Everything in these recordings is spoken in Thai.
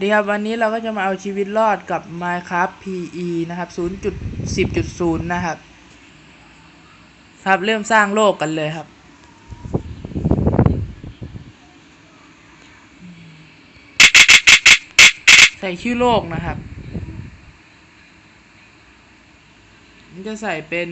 ดีครับวันนี้เราก็จะมาเอาชีวิตรอดกับ Minecraft PE นะครับ 0.10.0 นะครับ ครับเริ่มสร้างโลกกันเลยครับ ใส่ชื่อโลกนะครับมันจะใส่เป็น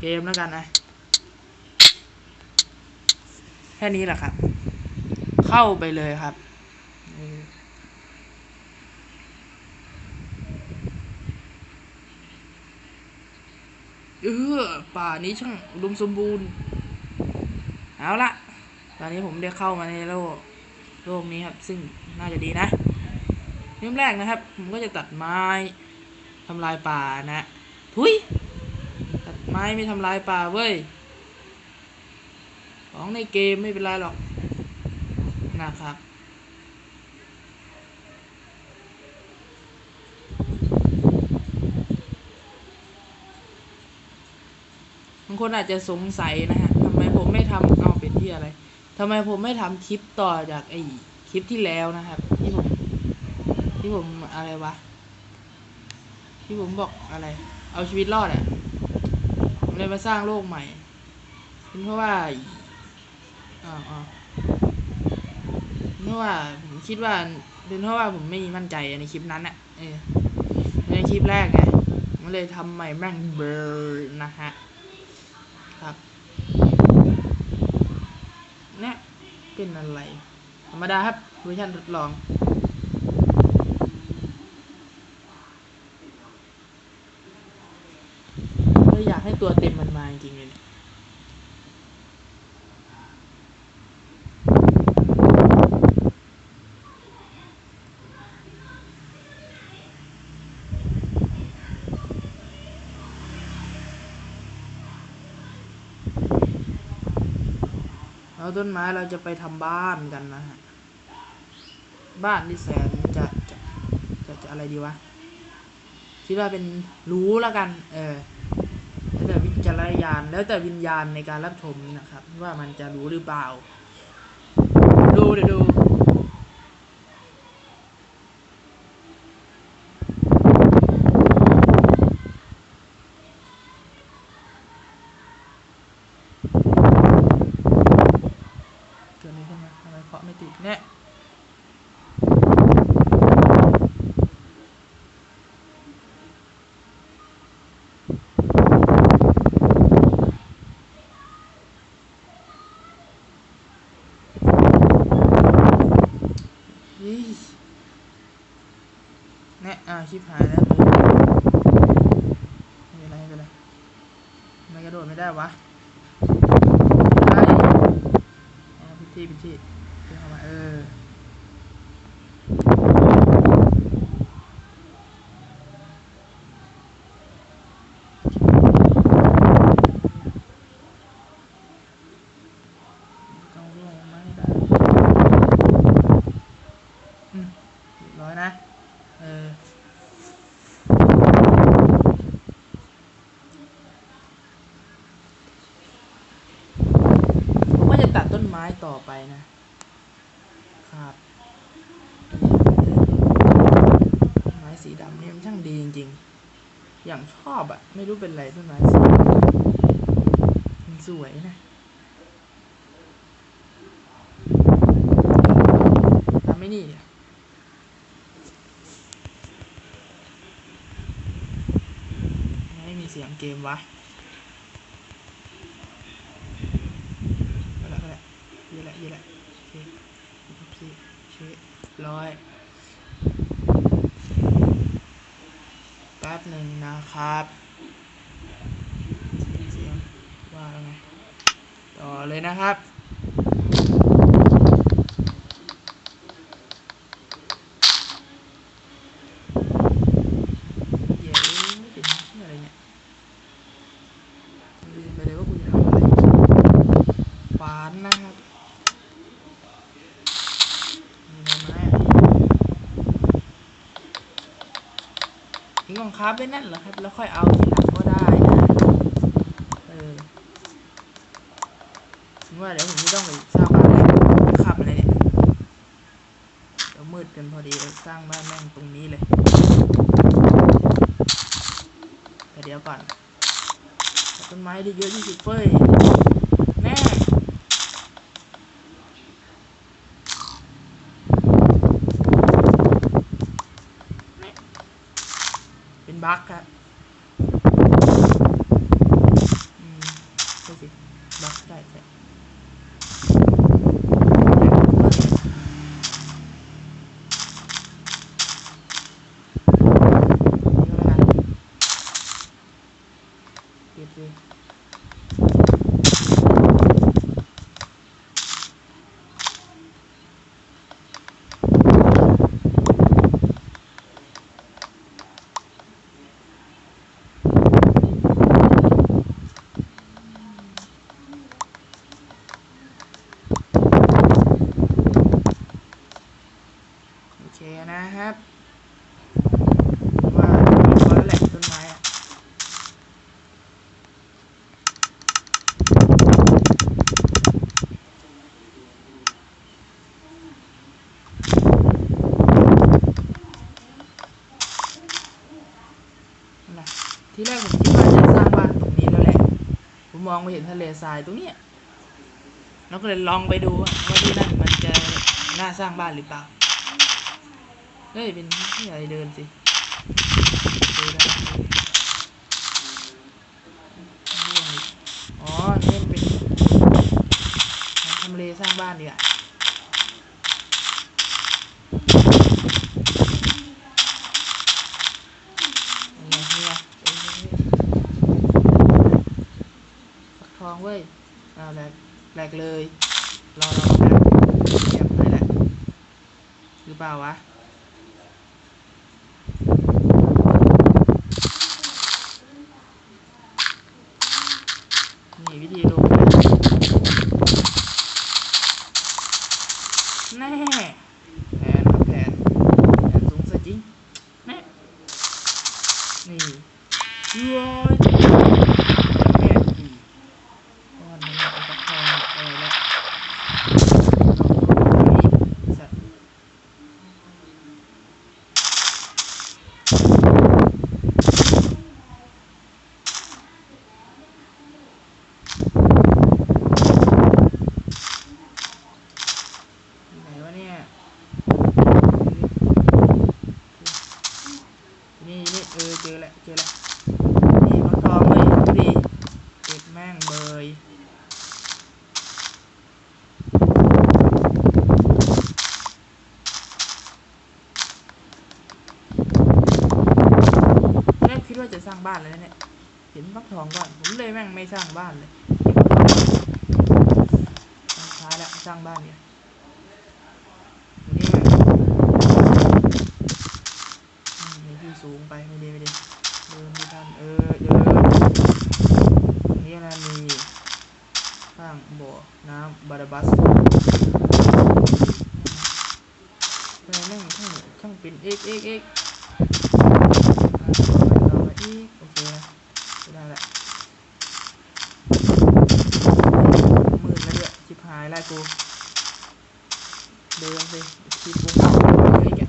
เกมแล้วกันนะ แค่นี้แหละครับ เข้าไปเลยครับ เออป่านี้ช่างอุดมสมบูรณ์ เอาละตอนนี้ผมได้เข้ามาในโลกโลกนี้ครับ ซึ่งน่าจะดีนะเริ่มแรกนะครับ ผมก็จะตัดไม้ทำลายป่านะทุยตัดไม้ไม่ทำลายป่าเว้ยของในเกมไม่เป็นไรหรอก นะครับ บางคนอาจจะสงสัยนะฮะทำไมผมไม่ทำเอาเป็นที่อะไรทำไมผมไม่ทำคลิปต่อจากไอ้คลิปที่แล้วนะครับ ที่ผม ที่ผมอะไรวะ ที่ผมบอกอะไร เอาชีวิตรอดอะ่ะผมเลยมาสร้างโลกใหม่เป็นเพราะว่าอ๋ออ๋อ เพราะว่าผมคิดว่าเป็นเพราะว่าผมไม่มั่นใจในคลิปนั้นอะเออในคลิปแรกไงผมเลยทำใหม่แม่งเบอร์นะฮะครับเนี่ยเป็นอะไร ธรรมดาครับเวอร์ชันทดลองก็อยากให้ตัวเต็มมันมาจริงเลยเนี่ย แล้วต้นไม้เราจะไปทำบ้านกันนะฮะ บ้านที่แสนจะจะจะจะอะไรดีวะ คิดว่าเป็นรู้แล้วกัน เออ แล้วแต่วิจารณญาณ แล้วแต่วิญญาณในการรับชมนะครับ ว่ามันจะรู้หรือเปล่า ดูเดี๋ยวดู เกิดอะไรขึ้นมาทำไม เนี่ยยี่เนี่ยอ่าชิบหายแล้วไม่เป็นไรไม่เป็นไรทำไมกระโดดไม่ได้วะไปเอาพิธีพิธี เดินเข้ามาเออ ต้องลงไม่ได้ อืมเรียบร้อยนะ เออ ผมก็จะตัดต้นไม้ต่อไปนะ ครับต้นไม้สีดำนี่มันช่างดีจริงๆ อย่างชอบอะไม่รู้เป็นไรต้นไม้สีดำมันสวยนะทำไม่นี่ไม่มีเสียงเกมวะก็แล้วก็แล้วเยอะและเยอะและโอเคโอเคโอเคร้อย ป๊บหนึ่งนะครับเสียงว่าไงต่อเลยนะครับ เดี๋ยวเป็นชื่ออะไรเนี่ยลืมไปเลยว่าคุณจะทำอะไรฝานนะครับมีอะไรไหม ทิ้งของคราไว้นั่นเหรอครับ แล้วค่อยเอาทีหลังก็ได้นะเออถึงว่าเดี๋ยวผมจะต้องไปสร้างบ้านขับอะไรเนี่ยกันพอดีเออสร้างบ้านแม่งตรงนี้เลยแต่เดี๋ยวก่อนต้นไม้ได้เยอะที่สุดเฟ้ย แน่ เป็นบั๊กครับอืมใช่สิบั๊กใช่ใช่เก็บสิโอเคนะครับว่าพอแล้วแหละต้นไม้อะ นั่นแหละที่แรกผมคิดว่าจะสร้างบ้านตรงนี้แล้วแหละ ผ มองไปเห็นทะเลทรายตรงเนี้ยแล้วก็เลยลองไปดูว่าที่นั่นมันจะน่าสร้างบ้านหรือเปล่าเฮ้ยเป็นที่อะไรเดินสิเดินได้อ๋อนี่มันเป็นทำเลสร้างบ้านดีกว่าเนี่ยเนี่ยเอ้ยเอ้ยเอ้ยฟัก ทองเว้ยเอาแหลกแหลกเลย รอรอแป๊บเก็บไปแหละหรือเปล่าวะนี่วิธีลงแน่แผนครับแผนแผนสูงซะจริงแน่นี่ย้อยแม่ดีก้อนนี้เอาตะคองเออแล้วสัตว์ไหนวะเนี่ย นี่นี่เออเจอแล้วเจอแล้วนี่ฟักทองเลยดูดิเก็บแม่งเบยแรกคิดว่า จะสร้างบ้านเลยนะเนี่ย เห็นฟักทองก่อน ผมเลยแม่งไม่สร้างบ้านเลยท้ายแล้วสร้างบ้านเนี่ยนี่แม่งอืมมีที่สูงไปไม่ดีไม่ดีเดินไม่ทันเออเดินตรงนี้นะมีข้างบ่อน้ำบาราบัสอะไรนั่งช่างช่างเป็นเอ็กเอ็กเอ็ก อีกโอเคนะได้ละมืดแล้วด้วยชิบหายแล้วกูเดินสิชิบุงเฮ้ยแก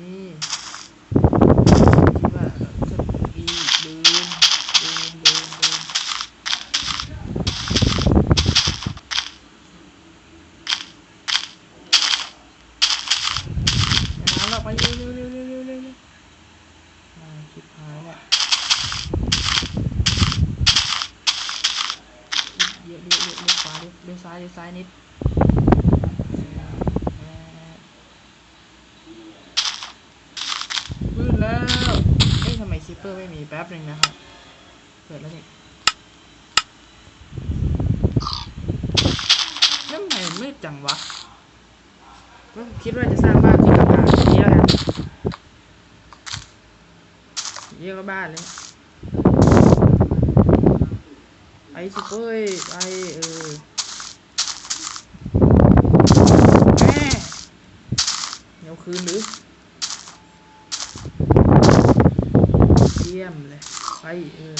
นี่คิดว่าจะอีเดินเดินเดินเดิน เอาละไปเร็วเร็วเร็วเร็วเร็วเร็วเร็วอ่าคิดหายละเลี้ยวเลี้ยวเลี้ยวเลี้ยวขวาเลี้ยวเลี้ยวซ้ายเลี้ยวซ้ายนิดอ่ามืดแล้วเอ๊ะทำไมซิปเปอร์ไม่มีแป๊บหนึ่งนะครับเปิดแล้วนี่ทำไมมืดจังวะ คิดว่าจะสร้างบ้านที่กลางๆนี้แล้วกันเรียกว่าบ้านเลยไปซิปเปอร์เอ้ยไปเออแม่เดี๋ยวคืนหรือเยี่ยมเลยไปเออ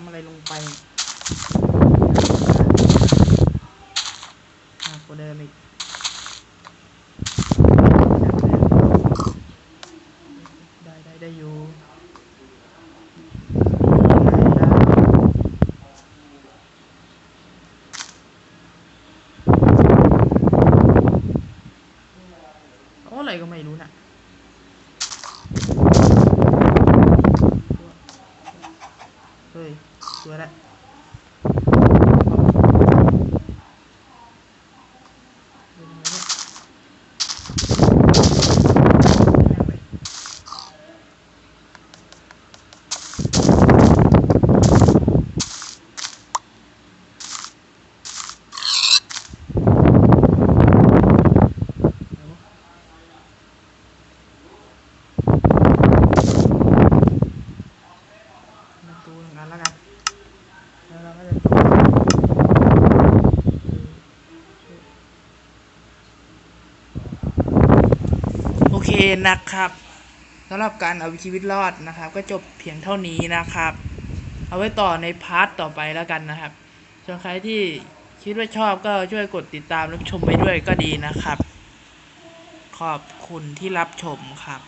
ำอะ ไปหนักกว่าเดิมอีกได้ได้ได้อยู่โอ้อะไรก็ไม่รู้น่ะฮ้ย ตัวละเป็นไงเนี่ยนั่งไปเอาวะมาดูหนึ่งอันแล้วกัน แล้วเราก็จะตกโอเค นะครับสำหรับการเอาชีวิตรอดนะครับ ก็จบเพียงเท่านี้นะครับ เอาไว้ต่อในพาร์ทต่อไปแล้วกันนะครับส่วนใครที่คิดว่าชอบก็ช่วยกดติดตามรับชมไปด้วยก็ดีนะครับ ขอบคุณที่รับชมครับ